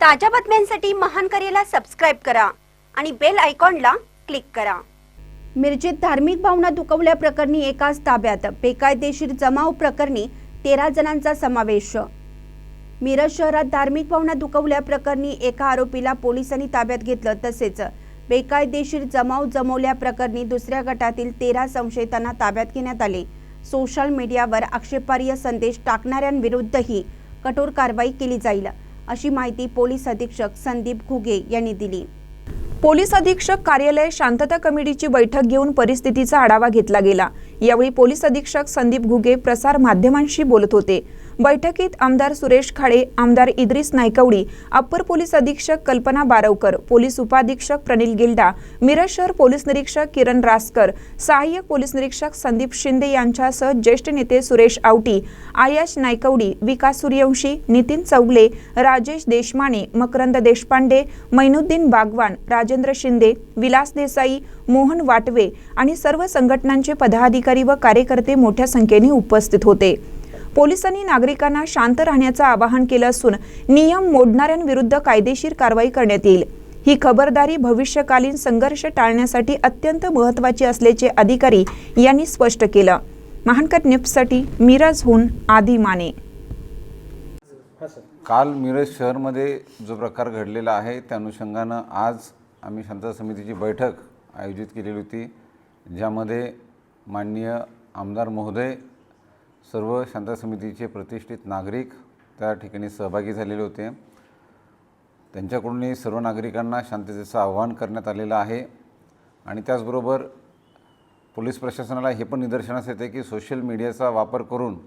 ताज्या बातम्यांसाठी महान करेला सबस्क्राईब करा आणि बेल आयकॉनला क्लिक करा. मिरजेत धार्मिक भावना दुखवल्याप्रकरणी एकाच ताब्यात बेकायदेशीर जमाव प्रकरणी तेरा जणांचा समावेश. मिरज शहरात धार्मिक भावना दुखवल्याप्रकरणी एका आरोपीला पोलिसांनी ताब्यात घेतलं तसेच बेकायदेशीर जमाव जमवल्याप्रकरणी दुसऱ्या गटातील तेरा संशयितांना ताब्यात घेण्यात आले. सोशल मीडियावर आक्षेपार्ह संदेश टाकणाऱ्यांविरुद्धही कठोर कारवाई केली जाईल. अशी माहिती पोलीस अधीक्षक संदीप घुगे यांनी दिली. पोलीस अधीक्षक कार्यालय शांतता कमिटीची बैठक घेऊन परिस्थितीचा आढावा घेतला गेला. यावेळी पोलीस अधीक्षक संदीप घुगे प्रसार माध्यमांशी बोलत होते. बैठकीत आमदार सुरेश खाडे आमदार इद्रिस नायकवडी अप्पर पोलीस अधीक्षक कल्पना बारवकर पोलीस उपाधीक्षक प्रनिल गिल्डा मिरज शहर पोलीस निरीक्षक किरण रासकर सहाय्यक पोलीस निरीक्षक संदीप शिंदे यांच्यासह ज्येष्ठ नेते सुरेश आवटी आयाश नायकवडी विकास सूर्यवंशी नितीन चौगले राजेश देशमाने मकरंद देशपांडे मैनुद्दीन बागवान राजेंद्र शिंदे विलास देसाई मोहन वाटवे आणि सर्व संघटनांचे पदाधिकारी व कार्यकर्ते मोठ्या संख्येने उपस्थित होते. पोलिसांनी नागरिकांना शांत राहण्याचं आवाहन केलं असून नियम मोडणाऱ्यांविरुद्ध कायदेशीर कारवाई करण्यात येईल. ही खबरदारी भविष्यकालीन संघर्ष टाळण्यासाठी अत्यंत महत्त्वाची असल्याचे अधिकारी यांनी स्पष्ट केलं. महानकर निफ्ससाठी मिरजहून आदी माने. काल मिरज शहरमध्ये जो प्रकार घडलेला आहे त्या अनुषंगानं आज आम्ही शांतता समितीची बैठक आयोजित केलेली होती ज्यामध्ये माननीय आमदार महोदय सर्व शांता समितीचे प्रतिष्ठित नागरिक त्या ठिकाणी सहभागी झालेले होते. त्यांच्याकडूनही सर्व नागरिकांना शांततेचं आवाहन करण्यात आलेलं आहे. आणि त्याचबरोबर पोलीस प्रशासनाला हे पण निदर्शनास येते की सोशल मीडियाचा वापर करून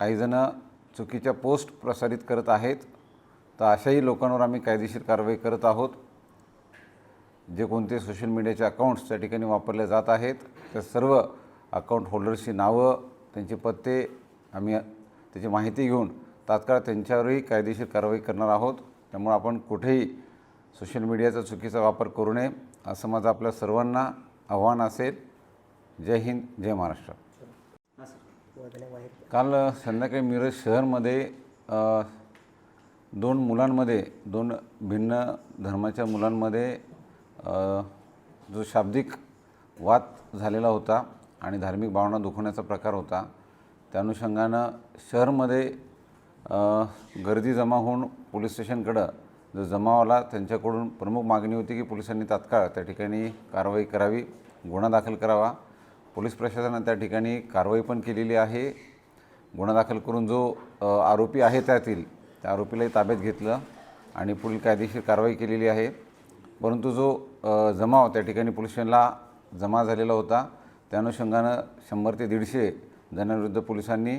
काहीजणं चुकीच्या पोस्ट प्रसारित करत आहेत. तर अशाही लोकांवर आम्ही कायदेशीर कारवाई करत आहोत. जे कोणते सोशल मीडियाचे अकाउंट्स त्या ठिकाणी वापरले जात आहेत त्या सर्व अकाउंट होल्डर्सची नावं त्यांचे पत्ते आम्ही त्याची माहिती घेऊन तात्काळ त्यांच्यावरही कायदेशीर कारवाई करणार आहोत. त्यामुळे आपण कुठेही सोशल मीडियाचा चुकीचा वापर करू नये असं माझं आपल्या सर्वांना आव्हान असेल. जय हिंद जय महाराष्ट्र. काल संध्याकाळी मिरज शहरमध्ये दोन मुलांमध्ये दोन भिन्न धर्माच्या मुलांमध्ये जो शाब्दिक वाद झालेला होता आणि धार्मिक भावना दुखवण्याचा प्रकार होता. त्या अनुषंगानं शहरमध्ये गर्दी जमा होऊन पोलीस स्टेशनकडं जो जमाव आला त्यांच्याकडून प्रमुख मागणी होती की पोलिसांनी तात्काळ त्या ठिकाणी कारवाई करावी गुन्हा दाखल करावा. पोलीस प्रशासनानं त्या ठिकाणी कारवाई पण केलेली आहे. गुन्हा दाखल करून जो आरोपी आहे त्यातील त्या आरोपीलाही ताब्यात घेतलं आणि पुढील कायदेशीर कारवाई केलेली आहे. परंतु जो जमाव त्या ठिकाणी पोलीस स्टेशनला जमा झालेला होता त्या अनुषंगानं शंभर ते दीडशे जणांविरुद्ध पोलिसांनी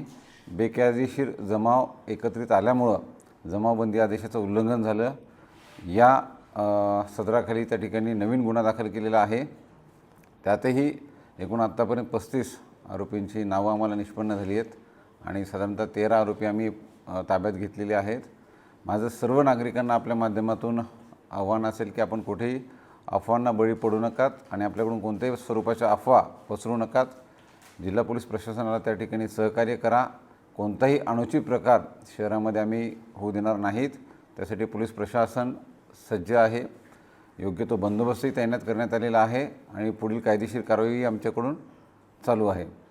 बेकायदेशीर जमाव एकत्रित आल्यामुळं जमावबंदी आदेशाचं उल्लंघन झालं. या सदराखाली त्या ठिकाणी नवीन गुन्हा दाखल केलेला आहे. त्यातही एकूण आत्तापर्यंत पस्तीस आरोपींची नावं आम्हाला निष्पन्न झाली आहेत आणि साधारणतः तेरा आरोपी आम्ही ताब्यात घेतलेले आहेत. माझं सर्व नागरिकांना आपल्या माध्यमातून आव्हान असेल की आपण कुठेही अफवांना बळी पडू नकात आणि आपल्याकडून कोणत्याही स्वरूपाच्या अफवा पसरू नकात. जिल्हा पोलीस प्रशासनाला त्या ठिकाणी सहकार्य करा. कोणताही अणुचित प्रकार शहरामध्ये आम्ही होऊ देणार नाहीत. त्यासाठी पोलीस प्रशासन सज्ज आहे. योग्य तो बंदोबस्तही तैनात करण्यात आलेला आहे आणि पुढील कायदेशीर कारवाई आमच्याकडून चालू आहे.